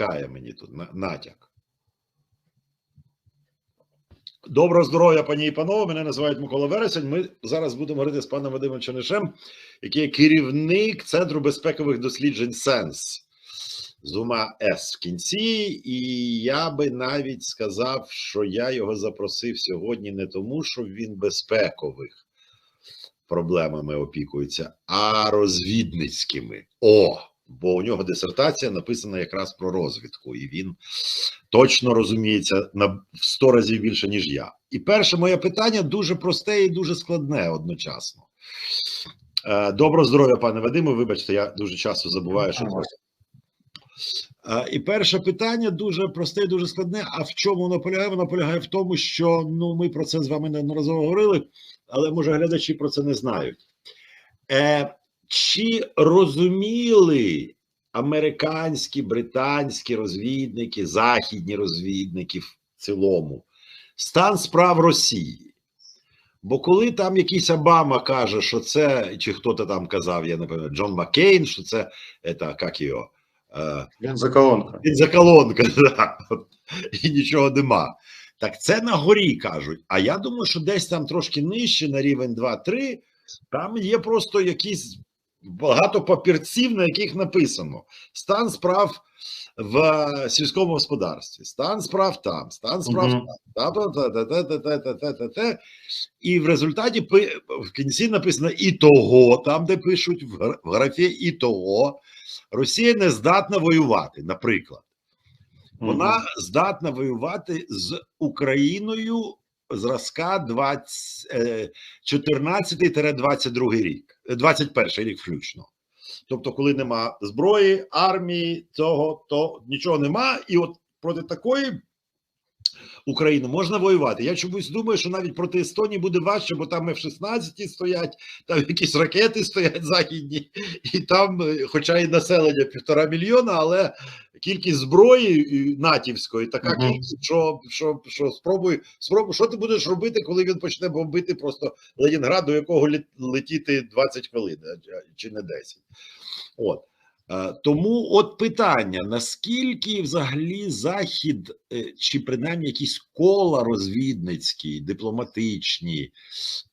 натякає мені тут натяк. Доброго здоров'я, пані і панове. Мене називають Микола Вересень. Ми зараз будемо говорити з паном Вадимом Чернишем, який є керівник Центру безпекових досліджень Сенс з двома С в кінці. І я би навіть сказав, що я його запросив сьогодні не тому, що він безпекових проблемами опікується, а розвідницькими. О! Бо у нього дисертація написана якраз про розвідку, і він точно розуміється на в 100 разів більше, ніж я. І перше моє питання дуже просте і дуже складне одночасно. Е, Доброго здоров'я, пане Вадиме. Вибачте, я дуже часто забуваю, що. Е, І перше питання дуже просте і дуже складне. А в чому воно полягає? Воно полягає в тому, що ну ми про це з вами неодноразово говорили, але може глядачі про це не знають. Е, чи розуміли американські, британські розвідники, західні розвідники в цілому стан справ Росії? Бо коли там якийсь Обама каже, що це, чи хто-то там казав, я не пам'ятаю, Джон Маккейн, що це, это, як його, е, Він за він за колонка, да. і нічого нема. Так це на горі кажуть. А я думаю, що десь там трошки нижче, на рівень 2-3, там є просто якісь багато папірців, на яких написано: стан справ в е, сільському господарстві, стан справ там, стан справ там, та та та та та та та та та та І в результаті в кінці написано і того, там, де пишуть в графі і того, Росія не здатна воювати, наприклад. Вона здатна воювати з Україною зразка 20, е, 14-22 рік, е, 21 рік включно. Тобто, коли нема зброї, армії, цього, то нічого нема, і от проти такої України можна воювати. Я чомусь думаю, що навіть проти Естонії буде важче, бо там F-16 стоять, там якісь ракети стоять західні, і там, е, хоча і населення півтора мільйона, але кількість зброї натівської така Мгм. кількість, що, що, що спробуй, спробуй, що ти будеш робити, коли він почне бомбити просто Ленінград, до якого літ- летіти 20 хвилин, чи не 10. От. Е, Тому от питання: наскільки взагалі захід, е, чи принаймні якісь кола розвідницькі, дипломатичні,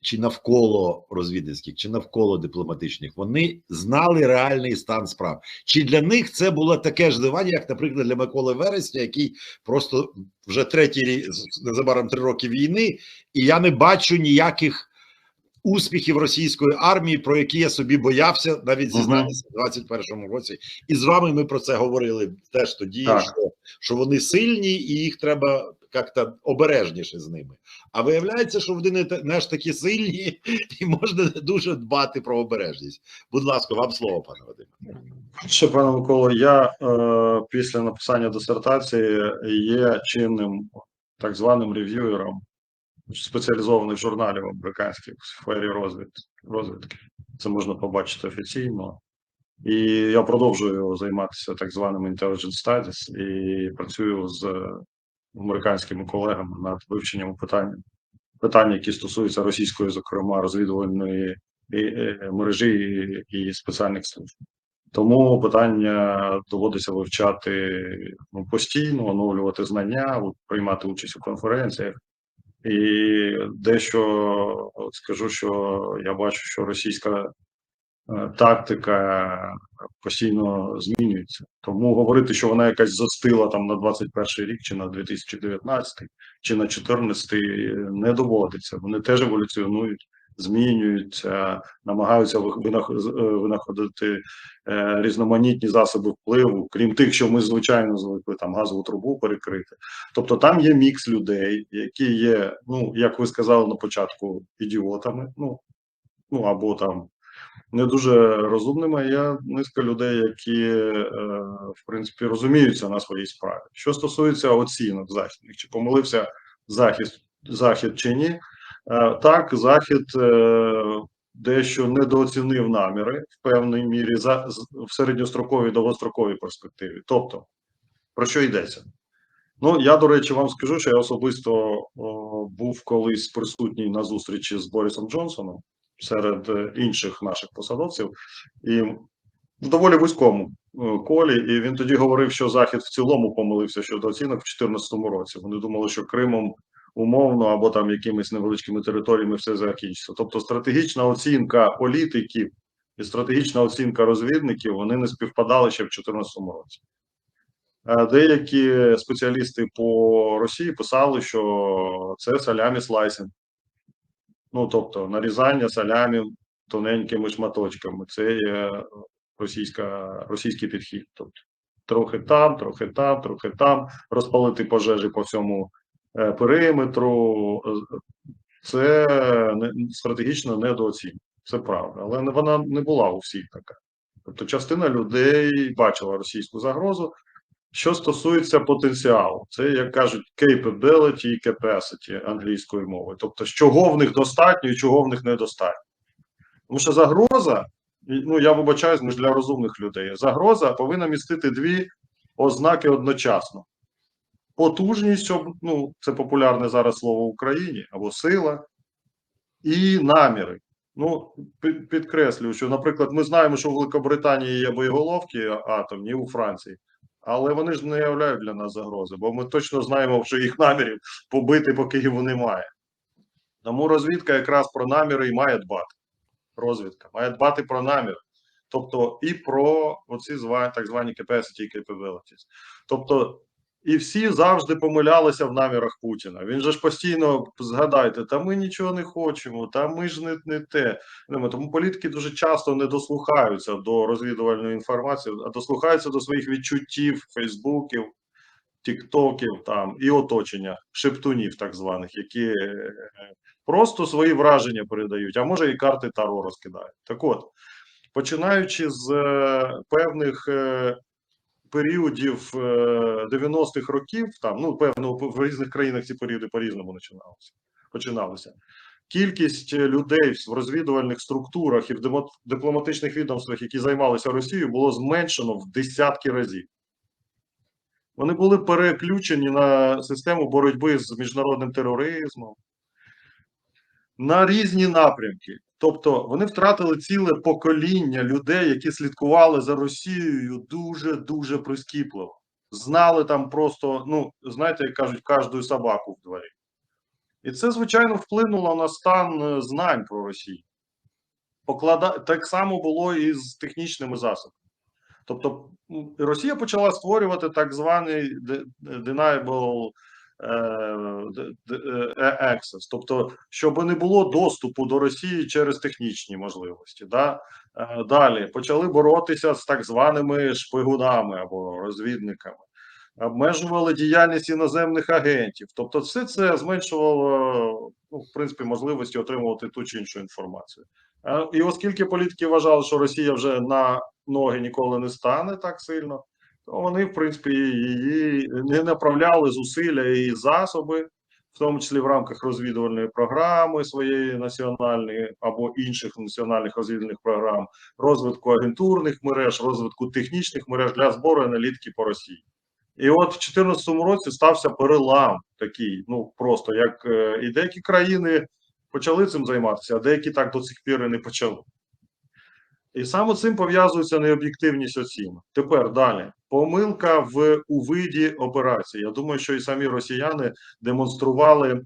чи навколо розвідницьких, чи навколо дипломатичних, вони знали реальний стан справ. Чи для них це було таке ж здивання, як, наприклад, для Миколи Вересня, який просто вже третій незабаром три роки війни, і я не бачу ніяких успіхів російської армії, про які я собі боявся навіть зізнатися в 21-му році. І з вами ми про це говорили теж тоді, Так. що, що вони сильні і їх треба як-то обережніше з ними. А виявляється, що вони не, те- не ж такі сильні, і можна дуже дбати про обережність. Будь ласка, вам слово, пане Вадиме. Ще, пане Миколо, я е, після написання дисертації є чинним так званим рев'юером спеціалізованих журналів американських в сфері розвід, розвідки. Це можна побачити офіційно. І я продовжую займатися так званими intelligence studies і працюю з американськими колегами над вивченням питань, питань, які стосуються російської, зокрема, розвідувальної мережі і спеціальних служб. Тому питання доводиться вивчати ну, постійно, оновлювати знання, приймати участь у конференціях. І дещо скажу, що я бачу, що російська е, тактика постійно змінюється. Тому говорити, що вона якась застила там на 21 рік, чи на 2019, чи на 2014 не доводиться. Вони теж еволюціонують, змінюються, намагаються е, винаходити е, різноманітні засоби впливу, крім тих, що ми звичайно звикли там газову трубу перекрити. Тобто там є мікс людей, які є, ну як ви сказали на початку, ідіотами. Ну ну або там не дуже розумними. Є низка людей, які е, в принципі розуміються на своїй справі. Що стосується оцінок західних, чи помилився захід, захід чи ні, так захід е, дещо недооцінив наміри в певній мірі за в середньостроковій довгостроковій перспективі. Тобто, про що йдеться? Ну, я, до речі, вам скажу, що я особисто був колись присутній на зустрічі з Борисом Джонсоном серед е, інших наших посадовців, і в доволі вузькому е, Колі, і він тоді говорив, що Захід в цілому помилився щодо оцінок в 2014 році. Вони думали, що Кримом умовно або там якимись невеличкими територіями все закінчиться. Тобто стратегічна оцінка політиків і стратегічна оцінка розвідників вони не співпадали ще в 2014 році. Е, Деякі спеціалісти по Росії писали, що це салямі слайсинг. Ну, тобто нарізання салямі тоненькими шматочками. Це є російська, російський підхід. Тобто трохи там, трохи там, трохи там, розпалити пожежі по всьому периметру. Е, Це стратегічно недооцінка. Це правда, але вона не була у всіх така. Тобто, частина людей бачила російську загрозу. Що стосується потенціалу, це як кажуть capability і capacity англійською мовою. Тобто, чого в них достатньо і чого в них недостатньо. Тому що загроза, ну я вибачаюсь, ми ж для розумних людей. Загроза повинна містити дві ознаки одночасно: потужність, ну це популярне зараз слово в Україні, або сила, і наміри. Ну, підкреслюю, що, наприклад, ми знаємо, що в Великобританії є боєголовки атомні у Франції, але вони ж не являють для нас загрози, бо ми точно знаємо, що їх намірів побити по Києву немає. Тому розвідка якраз про наміри і має дбати. Розвідка має дбати про наміри. Тобто і про оці так звані capacity і capabilities. Тобто, і всі завжди помилялися в намірах Путіна. Він же ж постійно згадайте, та ми нічого не хочемо, та ми ж не, не те. Ну, Тому політики дуже часто не дослухаються до розвідувальної інформації, а дослухаються до своїх відчуттів, фейсбуків, тіктоків там і оточення, шептунів, так званих, які е, просто свої враження передають, а може і карти Таро розкидають. Так от, починаючи з е, певних е, періодів е, 90-х років, там ну певно в різних країнах ці періоди по-різному починалися. Починалися. Кількість е, людей в розвідувальних структурах і в дипломатичних відомствах, які займалися Росією, було зменшено в десятки разів. Вони були переключені на систему боротьби з міжнародним тероризмом, на різні напрямки. Тобто вони втратили ціле покоління людей, які слідкували за Росією дуже дуже прискіпливо. Знали там просто, ну знаєте, як кажуть, кожну собаку в дворі. І це, звичайно, вплинуло на стан е, знань про Росію. Поклада... Так само було і з технічними засобами. Тобто Росія почала створювати так званий de- deniable е, е, access, тобто, щоб не було доступу до Росії через технічні можливості. Да? Е, Далі почали боротися з так званими шпигунами або розвідниками, обмежували діяльність іноземних агентів. Тобто, все це зменшувало ну, в принципі можливості отримувати ту чи іншу інформацію. Е, І оскільки політики вважали, що Росія вже на ноги ніколи не стане так сильно, вони, в принципі, її не направляли зусилля і засоби, в тому числі в рамках розвідувальної програми своєї національної або інших національних розвідувальних програм, розвитку агентурних мереж, розвитку технічних мереж для збору аналітики по Росії. І от в 2014 році стався перелам такий, ну просто як е, і деякі країни почали цим займатися, а деякі так до цих пір і не почали. І саме цим пов'язується необ'єктивність оцінок. Тепер далі. Помилка в у виді операції. Я думаю, що і самі росіяни демонстрували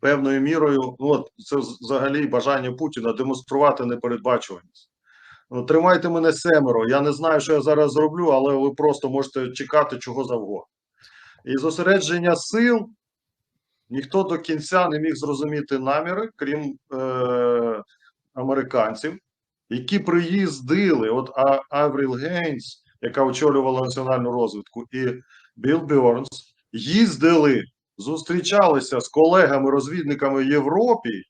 певною мірою. Ну, от це взагалі бажання Путіна демонструвати непередбачуваність. Ну, тримайте мене семеро. Я не знаю, що я зараз зроблю, але ви просто можете чекати чого завгодно. І зосередження сил ніхто до кінця не міг зрозуміти наміри, крім е, американців, які приїздили. От Авріл Гейнс, яка очолювала національну розвідку, і Білл Бьорнс їздили, зустрічалися з колегами-розвідниками в Європі,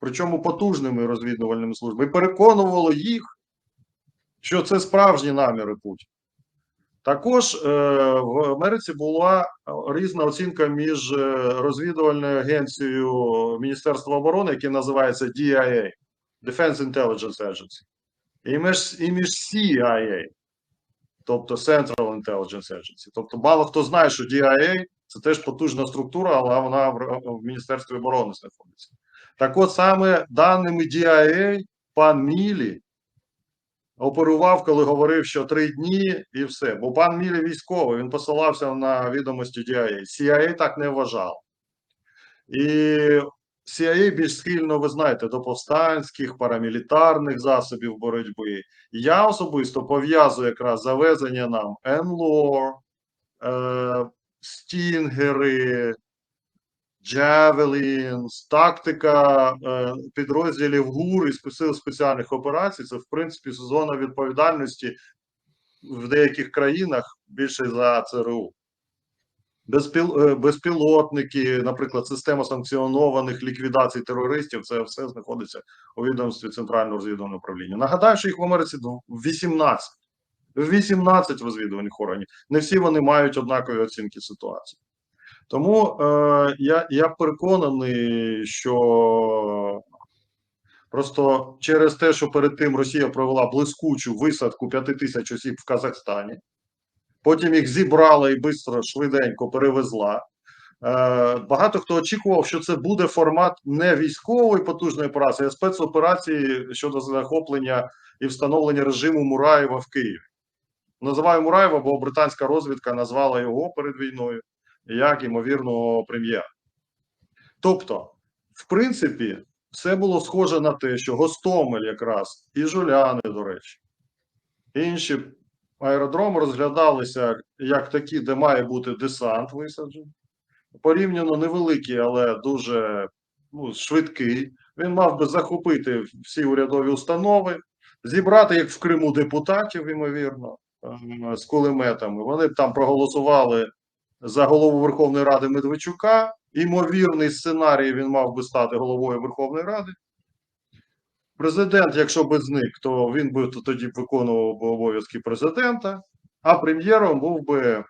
причому потужними розвідувальними службами, і переконували їх, що це справжні наміри Путіна. Також е, в Америці була різна оцінка між е, розвідувальною агенцією Міністерства оборони, яке називається DIA, Defense Intelligence Agency, і між, CIA, тобто Central Intelligence Agency. Тобто, мало хто знає, що DIA це теж потужна структура, але вона в, в Міністерстві оборони знаходиться. Так от саме даними DIA, пан Мілі оперував, коли говорив, що три дні і все. Бо пан Мілі військовий, він посилався на відомості DIA. CIA так не вважав. І CIA більш схильно, ви знаєте, до повстанських, парамілітарних засобів боротьби. Я особисто пов'язую якраз завезення нам НЛОР, е, стінгери, Джавелінс, тактика е, підрозділів ГУР і сил спеціальних операцій це, в принципі, зона відповідальності в деяких країнах більше за ЦРУ. Безпіл, е, безпілотники, наприклад, система санкціонованих ліквідацій терористів, це все знаходиться у відомстві Центрального розвідувального управління. Нагадаю, що їх в Америці дв- 18. 18 розвідувальних органів. Не всі вони мають однакові оцінки ситуації. Тому е, я, я переконаний, що просто через те, що перед тим Росія провела блискучу висадку 5 тисяч осіб в Казахстані, потім їх зібрала і швидко, швиденько перевезла. Е, багато хто очікував, що це буде формат не військової потужної операції, а спецоперації щодо захоплення і встановлення режиму Мураєва в Києві. Називаю Мураєва, бо британська розвідка назвала його перед війною як ймовірного прем'єра. Тобто, в принципі, все було схоже на те, що Гостомель якраз і Жуляни, до речі, інші аеродроми розглядалися як такі, де має бути десант висаджений. Порівняно невеликий, але дуже ну, швидкий. Він мав би захопити всі урядові установи, зібрати, як в Криму, депутатів, ймовірно, е, з кулеметами. Вони б там проголосували за голову Верховної Ради Медведчука. Імовірний сценарій він мав би стати головою Верховної Ради. Президент, якщо би зник, то він би тоді виконував би обов'язки президента, а прем'єром був би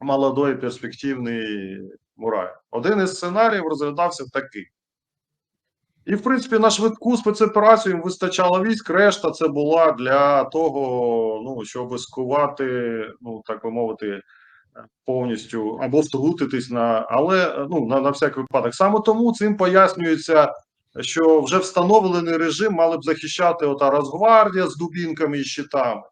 молодой перспективний Мурай. Один із сценаріїв розглядався такий. І, в принципі, на швидку спецоперацію їм вистачало військ. Решта це була для того, ну, щоб скувати, ну, так би мовити, повністю або втрутитись на, але ну, на, на всякий випадок. Саме тому цим пояснюється, що вже встановлений режим мали б захищати ота Росгвардія з дубінками і щитами.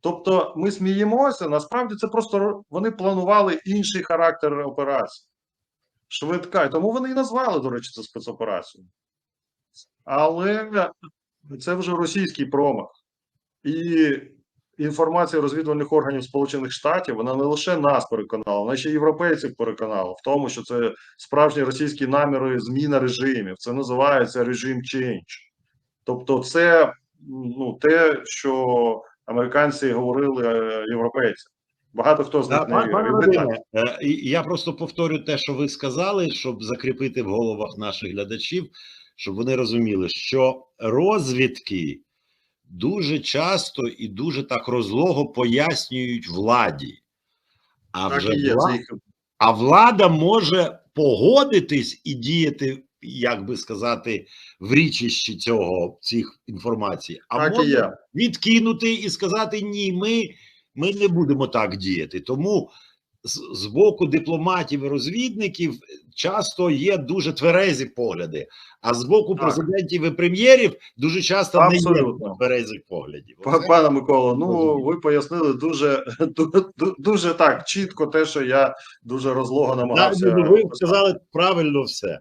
Тобто ми сміємося, насправді це просто вони планували інший характер операції. Швидка. І тому вони і назвали, до речі, це спецоперацією. Але це вже російський промах. І інформація розвідувальних органів Сполучених Штатів вона не лише нас переконала, вона ще європейців переконала в тому, що це справжні російські наміри зміна режимів. Це називається режим change. Тобто, це ну, те, що американці говорили е, європейцям. Багато хто з них Да, не е, я просто повторю те, що ви сказали, щоб закріпити в головах наших глядачів, щоб вони розуміли, що розвідки дуже часто і дуже так розлого пояснюють владі. А Так вже і є. вла- а влада може погодитись і діяти, як би сказати, в річищі цього цих інформацій, а так може відкинути і сказати ні, ми, ми не будемо так діяти. Тому з, боку дипломатів і розвідників часто є дуже тверезі погляди, а з боку Так. президентів і прем'єрів дуже часто не є тверезих поглядів. Пане Микола, ну Розумію. ви пояснили дуже, ду- дуже так чітко те, що я дуже розлого намагався. ви сказали правильно все.